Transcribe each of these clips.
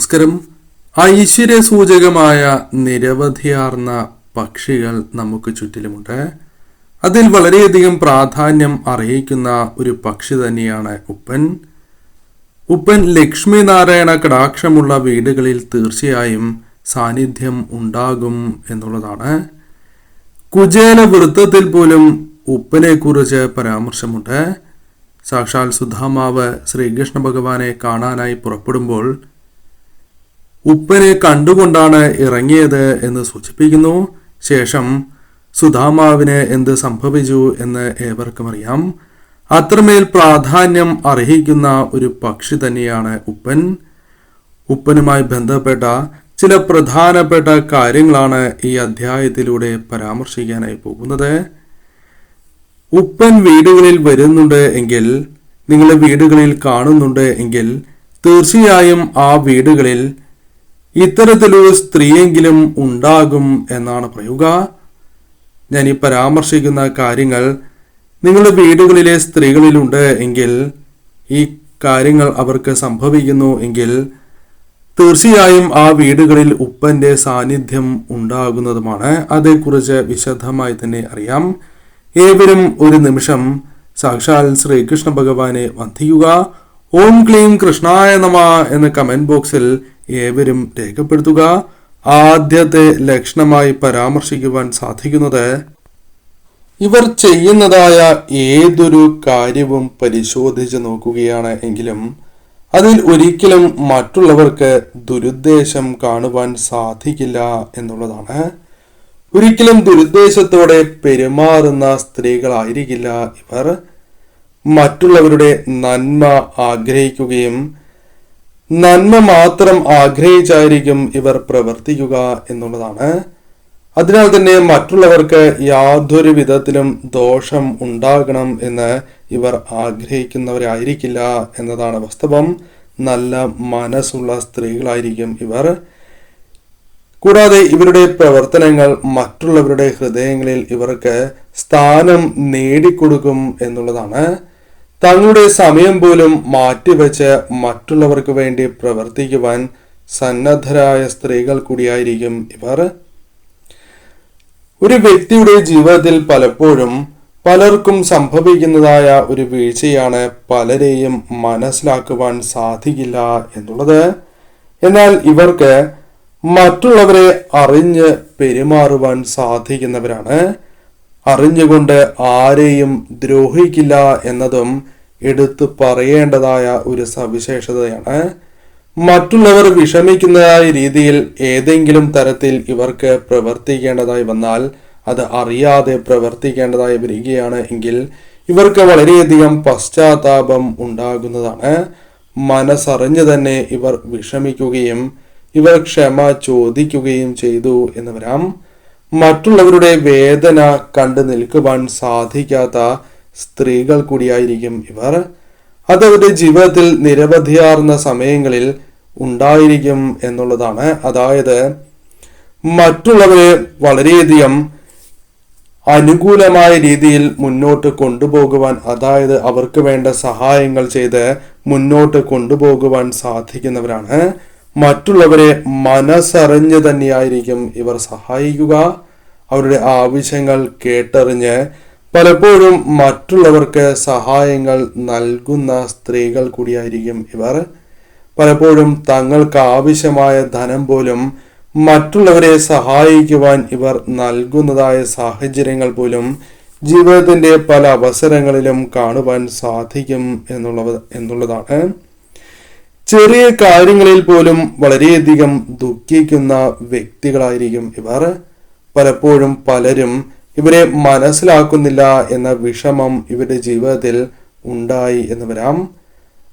നമസ്കാരം. ഐശ്വര്യ സൂചകമായ നിരവധിയാർന്ന പക്ഷികൾ നമുക്ക് ചുറ്റിലുമുണ്ട്. അതിൽ വളരെയധികം പ്രാധാന്യം അർഹിക്കുന്ന ഒരു പക്ഷി തന്നെയാണ് ഉപ്പൻ. ഉപ്പൻ ലക്ഷ്മി നാരായണ കടാക്ഷമുള്ള വീടുകളിൽ തീർച്ചയായും സാന്നിധ്യം ഉണ്ടാകും എന്നുള്ളതാണ്. കുചേല വൃത്തത്തിൽ പോലും ഉപ്പനെ കുറിച്ച് പരാമർശമുണ്ട്. സാക്ഷാൽ സുധാമാവ് ശ്രീകൃഷ്ണ ഭഗവാനെ കാണാനായി പുറപ്പെടുമ്പോൾ ഉപ്പനെ കണ്ടുകൊണ്ടാണ് ഇറങ്ങിയത് എന്ന് സൂചിപ്പിക്കുന്നു. ശേഷം സുധാമാവിന് എന്ത് സംഭവിച്ചു എന്ന് ഏവർക്കും അറിയാം. അത്രമേൽ പ്രാധാന്യം അർഹിക്കുന്ന ഒരു പക്ഷി തന്നെയാണ് ഉപ്പൻ. ഉപ്പനുമായി ബന്ധപ്പെട്ട ചില പ്രധാനപ്പെട്ട കാര്യങ്ങളാണ് ഈ അധ്യായത്തിലൂടെ പരാമർശിക്കാനായി പോകുന്നത്. ഉപ്പൻ വീടുകളിൽ വരുന്നുണ്ട് എങ്കിൽ നിങ്ങളുടെ വീടുകളിൽ കാണുന്നുണ്ട് എങ്കിൽ തീർച്ചയായും ആ വീടുകളിൽ ഇത്തരത്തിലൊരു സ്ത്രീയെങ്കിലും ഉണ്ടാകും എന്നാണ് പറയുക. ഞാൻ ഈ പരാമർശിക്കുന്ന കാര്യങ്ങൾ നിങ്ങളുടെ വീടുകളിലെ സ്ത്രീകളിലുണ്ട് എങ്കിൽ ഈ കാര്യങ്ങൾ അവർക്ക് സംഭവിക്കുന്നു എങ്കിൽ തീർച്ചയായും ആ വീടുകളിൽ ഉപ്പന്റെ സാന്നിധ്യം ഉണ്ടാകുന്നതുമാണ്. അതേക്കുറിച്ച് വിശദമായി തന്നെ അറിയാം. ഏവരും ഒരു നിമിഷം സാക്ഷാൽ ശ്രീകൃഷ്ണ ഭഗവാനെ വന്ദിക്കുക. ഓം ക്ലീം കൃഷ്ണായ നമ എന്ന കമന്റ് ബോക്സിൽ ഏവരും രേഖപ്പെടുത്തുക. ആദ്യത്തെ ലക്ഷണമായി പരാമർശിക്കുവാൻ സാധിക്കുന്നത് ഇവർ ചെയ്യുന്നതായ ഏതൊരു കാര്യവും പരിശോധിച്ച് നോക്കുകയാണ് എങ്കിലും അതിൽ ഒരിക്കലും മറ്റുള്ളവർക്ക് ദുരുദ്ദേശം കാണുവാൻ സാധിക്കില്ല എന്നുള്ളതാണ്. ഒരിക്കലും ദുരുദ്ദേശത്തോടെ പെരുമാറുന്ന സ്ത്രീകളായിരിക്കില്ല ഇവർ. മറ്റുള്ളവരുടെ നന്മ ആഗ്രഹിക്കുകയും നന്മ മാത്രം ആഗ്രഹിച്ചായിരിക്കും ഇവർ പ്രവർത്തിക്കുക എന്നുള്ളതാണ്. അതിനാൽ തന്നെ മറ്റുള്ളവർക്ക് യാതൊരു വിധത്തിലും ദോഷം ഉണ്ടാകണം എന്ന് ഇവർ ആഗ്രഹിക്കുന്നവരായിരിക്കില്ല എന്നതാണ് വാസ്തവം. നല്ല മനസ്സുള്ള സ്ത്രീകളായിരിക്കും ഇവർ. കൂടാതെ ഇവരുടെ പ്രവർത്തനങ്ങൾ മറ്റുള്ളവരുടെ ഹൃദയങ്ങളിൽ ഇവർക്ക് സ്ഥാനം നേടിക്കൊടുക്കും എന്നുള്ളതാണ്. തങ്ങളുടെ സമയം പോലും മാറ്റിവെച്ച് മറ്റുള്ളവർക്ക് വേണ്ടി പ്രവർത്തിക്കുവാൻ സന്നദ്ധരായ സ്ത്രീകൾ കൂടിയായിരിക്കും ഇവർ. ഒരു വ്യക്തിയുടെ ജീവിതത്തിൽ പലപ്പോഴും പലർക്കും സംഭവിക്കുന്നതായ ഒരു വീഴ്ചയാണ് പലരെയും മനസ്സിലാക്കുവാൻ സാധിക്കില്ല എന്നുള്ളത്. എന്നാൽ ഇവർക്ക് മറ്റുള്ളവരെ അറിഞ്ഞ് പെരുമാറുവാൻ സാധിക്കുന്നവരാണ്. അറിഞ്ഞുകൊണ്ട് ആരെയും ദ്രോഹിക്കില്ല എന്നതും എടുത്തു പറയേണ്ടതായ ഒരു സവിശേഷതയാണ്. മറ്റുള്ളവർ വിഷമിക്കുന്നതായ രീതിയിൽ ഏതെങ്കിലും തരത്തിൽ ഇവർക്ക് പ്രവർത്തിക്കേണ്ടതായി വന്നാൽ അത് അറിയാതെ പ്രവർത്തിക്കേണ്ടതായി വരികയാണ് എങ്കിൽ ഇവർക്ക് വളരെയധികം പശ്ചാത്താപം ഉണ്ടാകുന്നതാണ്. മനസ്സറിഞ്ഞു തന്നെ ഇവർ വിഷമിക്കുകയും ഇവർ ക്ഷമ ചോദിക്കുകയും ചെയ്തു എന്ന് വരാം. മറ്റുള്ളവരുടെ വേദന കണ്ടു നിൽക്കുവാൻ സാധിക്കാത്ത സ്ത്രീകൾ കൂടിയായിരിക്കും ഇവർ. അത് അവരുടെ ജീവിതത്തിൽ നിരവധിയാർന്ന സമയങ്ങളിൽ ഉണ്ടായിരിക്കും എന്നുള്ളതാണ്. അതായത് മറ്റുള്ളവരെ വളരെയധികം അനുകൂലമായ രീതിയിൽ മുന്നോട്ട് കൊണ്ടുപോകുവാൻ അതായത് അവർക്ക് വേണ്ട സഹായങ്ങൾ ചെയ്ത് മുന്നോട്ട് കൊണ്ടുപോകുവാൻ സാധിക്കുന്നവരാണ്. മറ്റുള്ളവരെ മനസ്സറിഞ്ഞ് തന്നെയായിരിക്കും ഇവർ സഹായിക്കുക. അവരുടെ ആവശ്യങ്ങൾ കേട്ടറിഞ്ഞ് പലപ്പോഴും മറ്റുള്ളവർക്ക് സഹായങ്ങൾ നൽകുന്ന സ്ത്രീകൾ കൂടിയായിരിക്കും ഇവർ. പലപ്പോഴും തങ്ങൾക്ക് ആവശ്യമായ ധനം പോലും മറ്റുള്ളവരെ സഹായിക്കുവാൻ ഇവർ നൽകുന്നതായ സാഹചര്യങ്ങൾ പോലും ജീവിതത്തിന്റെ പല അവസരങ്ങളിലും കാണുവാൻ സാധിക്കും എന്നുള്ളത് എന്നുള്ളതാണ്. ചെറിയ കാര്യങ്ങളിൽ പോലും വളരെയധികം ദുഃഖിക്കുന്ന വ്യക്തികളായിരിക്കും ഇവർ. പലപ്പോഴും പലരും ഇവരെ മനസ്സിലാക്കുന്നില്ല എന്ന വിഷമം ഇവരുടെ ജീവിതത്തിൽ ഉണ്ടായി എന്ന് വരാം.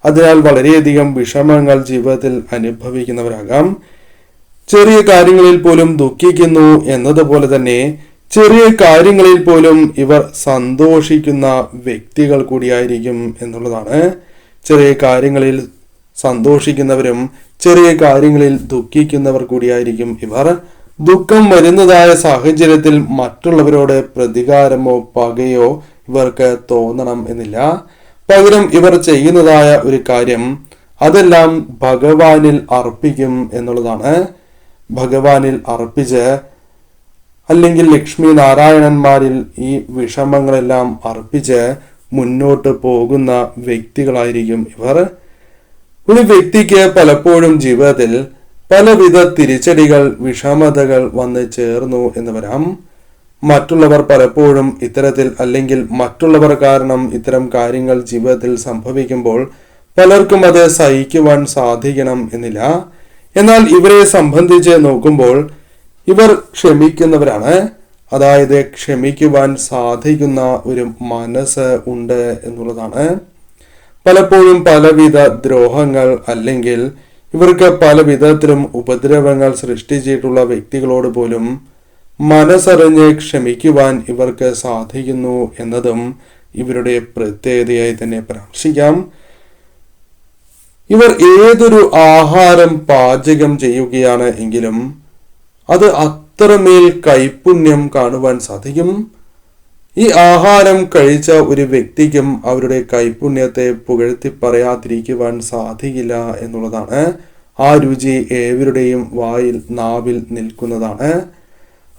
അതിനാൽ വളരെയധികം വിഷമങ്ങൾ ജീവിതത്തിൽ അനുഭവിക്കുന്നവരാകാം. ചെറിയ കാര്യങ്ങളിൽ പോലും ദുഃഖിക്കുന്നു എന്നതുപോലെ തന്നെ ചെറിയ കാര്യങ്ങളിൽ പോലും ഇവർ സന്തോഷിക്കുന്ന വ്യക്തികൾ കൂടിയായിരിക്കും എന്നുള്ളതാണ്. ചെറിയ കാര്യങ്ങളിൽ സന്തോഷിക്കുന്നവരും ചെറിയ കാര്യങ്ങളിൽ ദുഃഖിക്കുന്നവർ കൂടിയായിരിക്കും ഇവർ. ദുഃഖം വരുന്നതായ സാഹചര്യത്തിൽ മറ്റുള്ളവരോട് പ്രതികാരമോ പകയോ ഇവർക്ക് തോന്നണം എന്നില്ല. പകരം ഇവർ ചെയ്യുന്നതായ ഒരു കാര്യം അതെല്ലാം ഭഗവാനിൽ അർപ്പിക്കും എന്നുള്ളതാണ്. ഭഗവാനിൽ അർപ്പിച്ച് അല്ലെങ്കിൽ ലക്ഷ്മി നാരായണന്മാരിൽ ഈ വിഷമങ്ങളെല്ലാം അർപ്പിച്ച് മുന്നോട്ട് പോകുന്ന വ്യക്തികളായിരിക്കും ഇവർ. ഒരു വ്യക്തിക്ക് പലപ്പോഴും ജീവിതത്തിൽ പലവിധ തിരിച്ചടികൾ വിഷമതകൾ വന്ന് ചേർന്നു എന്ന് വരാം. മറ്റുള്ളവർ പലപ്പോഴും ഇത്തരത്തിൽ അല്ലെങ്കിൽ മറ്റുള്ളവർ കാരണം ഇത്തരം കാര്യങ്ങൾ ജീവിതത്തിൽ സംഭവിക്കുമ്പോൾ പലർക്കും അത് സഹിക്കുവാൻ സാധിക്കണം എന്നില്ല. എന്നാൽ ഇവരെ സംബന്ധിച്ച് നോക്കുമ്പോൾ ഇവർ ക്ഷമിക്കുന്നവരാണ്. അതായത് ക്ഷമിക്കുവാൻ സാധിക്കുന്ന ഒരു മനസ്സ് ഉണ്ട് എന്നുള്ളതാണ്. പലപ്പോഴും പലവിധ ദ്രോഹങ്ങൾ അല്ലെങ്കിൽ ഇവർക്ക് പല വിധത്തിലും ഉപദ്രവങ്ങൾ സൃഷ്ടിച്ചിട്ടുള്ള വ്യക്തികളോട് പോലും മനസ്സറിഞ്ഞ് ക്ഷമിക്കുവാൻ ഇവർക്ക് സാധിക്കുന്നു എന്നതും ഇവരുടെ പ്രത്യേകതയായി തന്നെ പരാമർശിക്കാം. ഇവർ ഏതൊരു ആഹാരം പാചകം ചെയ്യുകയാണ് എങ്കിലും അത് അത്രമേൽ കൈപുണ്യം കാണുവാൻ സാധിക്കും. ഈ ആഹാരം കഴിച്ച ഒരു വ്യക്തിക്കും അവരുടെ കൈപുണ്യത്തെ പുകഴ്ത്തി പറയാതിരിക്കുവാൻ സാധിക്കില്ല എന്നുള്ളതാണ്. ആ രുചി ഏവരുടെയും വായിൽ നാവിൽ നിൽക്കുന്നതാണ്.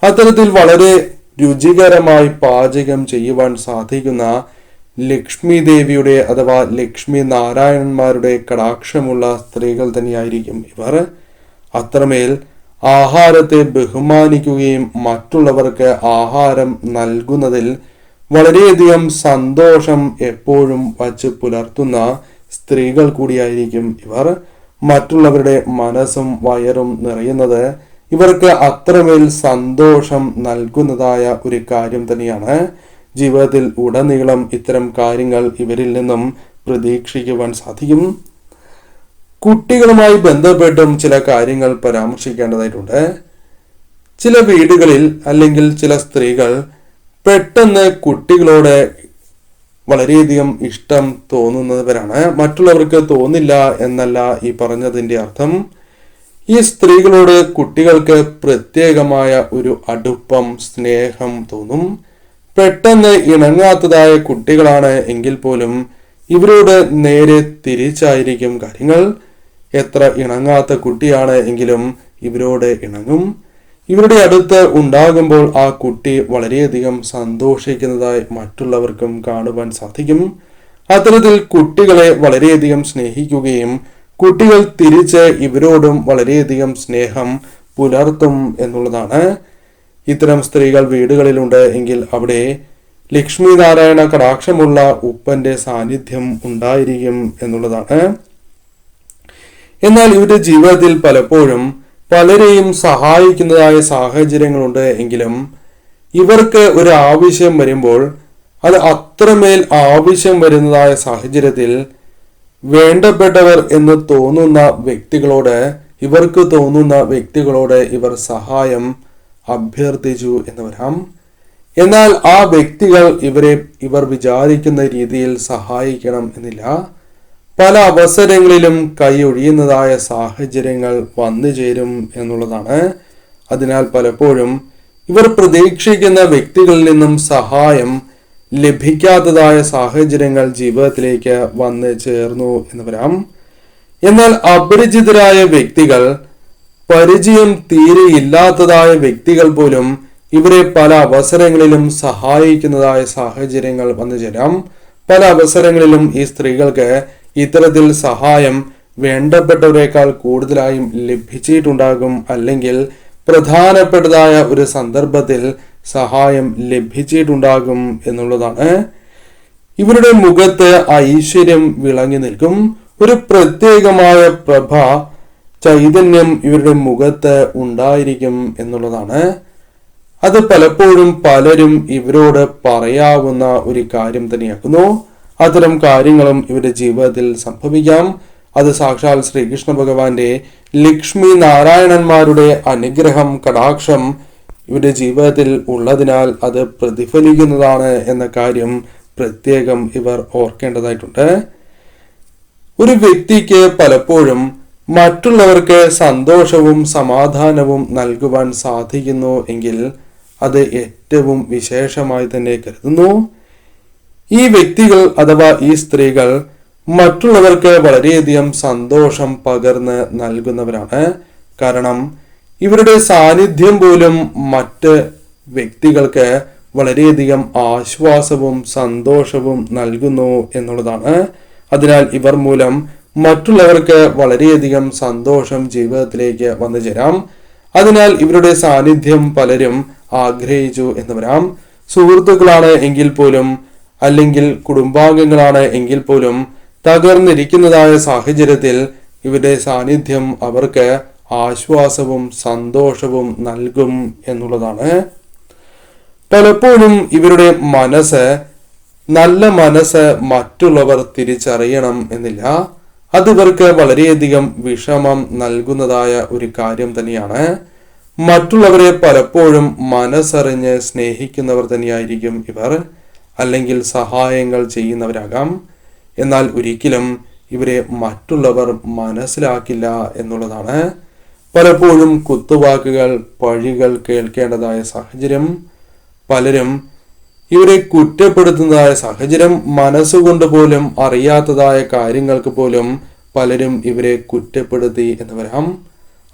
അത്തരത്തിൽ വളരെ രുചികരമായി പാചകം ചെയ്യുവാൻ സാധിക്കുന്ന ലക്ഷ്മി ദേവിയുടെ അഥവാ ലക്ഷ്മി നാരായണന്മാരുടെ കടാക്ഷമുള്ള സ്ത്രീകൾ തന്നെയായിരിക്കും ഇവർ. അത്രമേൽ ആഹാരത്തെ ബഹുമാനിക്കുകയും മറ്റുള്ളവർക്ക് ആഹാരം നൽകുന്നതിൽ വളരെയധികം സന്തോഷം എപ്പോഴും വച്ച് പുലർത്തുന്ന സ്ത്രീകൾ കൂടിയായിരിക്കും ഇവർ. മറ്റുള്ളവരുടെ മനസ്സും വയറും നിറയുന്നത് ഇവർക്ക് അത്രമേൽ സന്തോഷം നൽകുന്നതായ ഒരു കാര്യം തന്നെയാണ്. ജീവിതത്തിൽ ഉടനീളം ഇത്തരം കാര്യങ്ങൾ ഇവരിൽ നിന്നും പ്രതീക്ഷിക്കുവാൻ സാധിക്കും. കുട്ടികളുമായി ബന്ധപ്പെട്ടും ചില കാര്യങ്ങൾ പരാമർശിക്കേണ്ടതായിട്ടുണ്ട്. ചില വീടുകളിൽ അല്ലെങ്കിൽ ചില സ്ത്രീകൾ പെട്ടെന്ന് കുട്ടികളോട് വളരെയധികം ഇഷ്ടം തോന്നുന്നവരാണ്. മറ്റുള്ളവർക്ക് തോന്നില്ല എന്നല്ല ഈ പറഞ്ഞതിന്റെ അർത്ഥം. ഈ സ്ത്രീകളോട് കുട്ടികൾക്ക് പ്രത്യേകമായ ഒരു അടുപ്പം സ്നേഹം തോന്നും. പെട്ടെന്ന് ഇണങ്ങാത്തതായ കുട്ടികളാണ് എങ്കിൽ പോലും ഇവരോട് നേരെ തിരിച്ചായിരിക്കും കാര്യങ്ങൾ. എത്ര ഇണങ്ങാത്ത കുട്ടിയാണ് എങ്കിലും ഇവരോട് ഇണങ്ങും. ഇവരുടെ അടുത്ത് ഉണ്ടാകുമ്പോൾ ആ കുട്ടി വളരെയധികം സന്തോഷിക്കുന്നതായി മറ്റുള്ളവർക്കും കാണുവാൻ സാധിക്കും. അത്തരത്തിൽ കുട്ടികളെ വളരെയധികം സ്നേഹിക്കുകയും കുട്ടികൾ തിരിച്ച് ഇവരോടും വളരെയധികം സ്നേഹം പുലർത്തും എന്നുള്ളതാണ്. ഇത്തരം സ്ത്രീകൾ വീടുകളിലുണ്ട് എങ്കിൽ അവിടെ ലക്ഷ്മി നാരായണ കടാക്ഷമുള്ള ഉപ്പന്റെ സാന്നിധ്യം ഉണ്ടായിരിക്കും എന്നുള്ളതാണ്. എന്നാൽ ഇവരുടെ ജീവിതത്തിൽ പലപ്പോഴും പലരെയും സഹായിക്കുന്നതായ സാഹചര്യങ്ങളുണ്ട് എങ്കിലും ഇവർക്ക് ഒരു ആവശ്യം വരുമ്പോൾ അത് അത്രമേൽ ആവശ്യം വരുന്നതായ സാഹചര്യത്തിൽ വേണ്ടപ്പെട്ടവർ എന്ന് തോന്നുന്ന വ്യക്തികളോട് ഇവർക്ക് തോന്നുന്ന വ്യക്തികളോട് ഇവർ സഹായം അഭ്യർത്ഥിച്ചു എന്ന് വരാം. എന്നാൽ ആ വ്യക്തികൾ ഇവരെ ഇവർ വിചാരിക്കുന്ന രീതിയിൽ സഹായിക്കണം എന്നില്ല. പല അവസരങ്ങളിലും കൈയൊഴിയുന്നതായ സാഹചര്യങ്ങൾ വന്നു ചേരും എന്നുള്ളതാണ്. അതിനാൽ പലപ്പോഴും ഇവർ പ്രതീക്ഷിക്കുന്ന വ്യക്തികളിൽ നിന്നും സഹായം ലഭിക്കാത്തതായ സാഹചര്യങ്ങൾ ജീവിതത്തിലേക്ക് വന്ന് ചേർന്നു എന്ന് വരാം. എന്നാൽ അപരിചിതരായ വ്യക്തികൾ പരിചയം തീരെ ഇല്ലാത്തതായ വ്യക്തികൾ പോലും ഇവരെ പല അവസരങ്ങളിലും സഹായിക്കുന്നതായ സാഹചര്യങ്ങൾ വന്നു ചേരാം. പല അവസരങ്ങളിലും ഈ സ്ത്രീകൾക്ക് ഇത്തരത്തിൽ സഹായം വേണ്ടപ്പെട്ടവരെക്കാൾ കൂടുതലായും ലഭിച്ചിട്ടുണ്ടാകും അല്ലെങ്കിൽ പ്രധാനപ്പെട്ടതായ ഒരു സന്ദർഭത്തിൽ സഹായം ലഭിച്ചിട്ടുണ്ടാകും എന്നുള്ളതാണ്. ഇവരുടെ മുഖത്ത് ഐശ്വര്യം വിളങ്ങി നിൽക്കും. ഒരു പ്രത്യേകമായ പ്രഭ ചൈതന്യം ഇവരുടെ മുഖത്ത് ഉണ്ടായിരിക്കും എന്നുള്ളതാണ്. അത് പലപ്പോഴും പലരും ഇവരോട് പറയാവുന്ന ഒരു കാര്യം തന്നെയാക്കുന്നു. അത്തരം കാര്യങ്ങളും ഇവരുടെ ജീവിതത്തിൽ സംഭവിക്കാം. അത് സാക്ഷാൽ ശ്രീകൃഷ്ണ ഭഗവാന്റെ ലക്ഷ്മി നാരായണന്മാരുടെ അനുഗ്രഹം കടാക്ഷം ഇവരുടെ ജീവിതത്തിൽ ഉള്ളതിനാൽ അത് പ്രതിഫലിക്കുന്നതാണ് എന്ന കാര്യം പ്രത്യേകം ഇവർ ഓർക്കേണ്ടതായിട്ടുണ്ട്. ഒരു വ്യക്തിക്ക് പലപ്പോഴും മറ്റുള്ളവർക്ക് സന്തോഷവും സമാധാനവും നൽകുവാൻ സാധിക്കുന്നു എങ്കിൽ അത് ഏറ്റവും വിശേഷമായി തന്നെ കരുതുന്നു. ഈ വ്യക്തികൾ അഥവാ ഈ സ്ത്രീകൾ മറ്റുള്ളവർക്ക് വളരെയധികം സന്തോഷം പകർന്ന് നൽകുന്നവരാണ്. കാരണം ഇവരുടെ സാന്നിധ്യം പോലും മറ്റ് വ്യക്തികൾക്ക് വളരെയധികം ആശ്വാസവും സന്തോഷവും നൽകുന്നു എന്നുള്ളതാണ്. അതിനാൽ ഇവർ മൂലം മറ്റുള്ളവർക്ക് വളരെയധികം സന്തോഷം ജീവിതത്തിലേക്ക് വന്നു ചേരാം. അതിനാൽ ഇവരുടെ സാന്നിധ്യം പലരും ആഗ്രഹിച്ചു എന്ന് വരാം സുഹൃത്തുക്കളാണ് എങ്കിൽ പോലും അല്ലെങ്കിൽ കുടുംബാംഗങ്ങളാണ് എങ്കിൽ പോലും തകർന്നിരിക്കുന്നതായ സാഹചര്യത്തിൽ ഇവരുടെ സാന്നിധ്യം അവർക്ക് ആശ്വാസവും സന്തോഷവും നൽകും എന്നുള്ളതാണ്. പലപ്പോഴും ഇവരുടെ മനസ്സ് നല്ല മനസ്സ് മറ്റുള്ളവർ തിരിച്ചറിയണം എന്നില്ല. അത് ഇവർക്ക് വളരെയധികം വിഷമം നൽകുന്നതായ ഒരു കാര്യം തന്നെയാണ്. മറ്റുള്ളവരെ പലപ്പോഴും മനസ്സറിഞ്ഞ് സ്നേഹിക്കുന്നവർ തന്നെയായിരിക്കും ഇവർ. അല്ലെങ്കിൽ സഹായങ്ങൾ ചെയ്യുന്നവരാകാം. എന്നാൽ ഒരിക്കലും ഇവരെ മറ്റുള്ളവർ മനസ്സിലാക്കില്ല എന്നുള്ളതാണ്. പലപ്പോഴും കുത്തുവാക്കുകൾ പഴികൾ കേൾക്കേണ്ടതായ സാഹചര്യം പലരും ഇവരെ കുറ്റപ്പെടുത്തുന്നതായ സാഹചര്യം മനസ്സുകൊണ്ട് പോലും അറിയാത്തതായ കാര്യങ്ങൾക്ക് പോലും പലരും ഇവരെ കുറ്റപ്പെടുത്തി എന്ന് വരാം.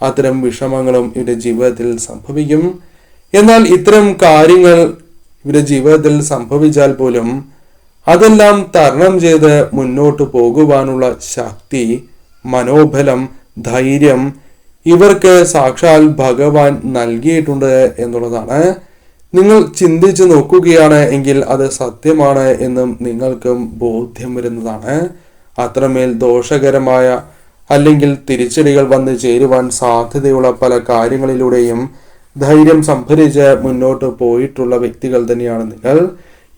അത്തരം വിഷമങ്ങളും ഇവരുടെ ജീവിതത്തിൽ സംഭവിക്കും. എന്നാൽ ഇത്തരം കാര്യങ്ങൾ ഇവരുടെ ജീവിതത്തിൽ സംഭവിച്ചാൽ പോലും അതെല്ലാം തരണം ചെയ്ത് മുന്നോട്ട് പോകുവാനുള്ള ശക്തി മനോബലം ധൈര്യം ഇവർക്ക് സാക്ഷാൽ ഭഗവാൻ നൽകിയിട്ടുണ്ട് എന്നുള്ളതാണ്. നിങ്ങൾ ചിന്തിച്ചു നോക്കുകയാണ് എങ്കിൽ അത് സത്യമാണ് എന്നും നിങ്ങൾക്കും ബോധ്യം വരുന്നതാണ്. അത്രമേൽ ദോഷകരമായ അല്ലെങ്കിൽ തിരിച്ചടികൾ വന്ന് ചേരുവാൻ സാധ്യതയുള്ള പല കാര്യങ്ങളിലൂടെയും ധൈര്യം സംഭരിച്ച് മുന്നോട്ട് പോയിട്ടുള്ള വ്യക്തികൾ തന്നെയാണ് നിങ്ങൾ.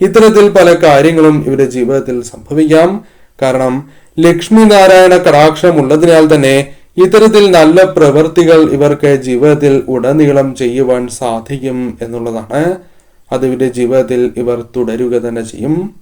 ഇത്തരത്തിൽ പല കാര്യങ്ങളും ഇവരുടെ ജീവിതത്തിൽ സംഭവിക്കാം. കാരണം ലക്ഷ്മി നാരായണ കടാക്ഷം ഉള്ളതിനാൽ തന്നെ ഇത്തരത്തിൽ നല്ല പ്രവൃത്തികൾ ഇവർക്ക് ജീവിതത്തിൽ ഉടനീളം ചെയ്യുവാൻ സാധിക്കും എന്നുള്ളതാണ്. അത് ഇവരുടെ ജീവിതത്തിൽ ഇവർ തുടരുക തന്നെ ചെയ്യും.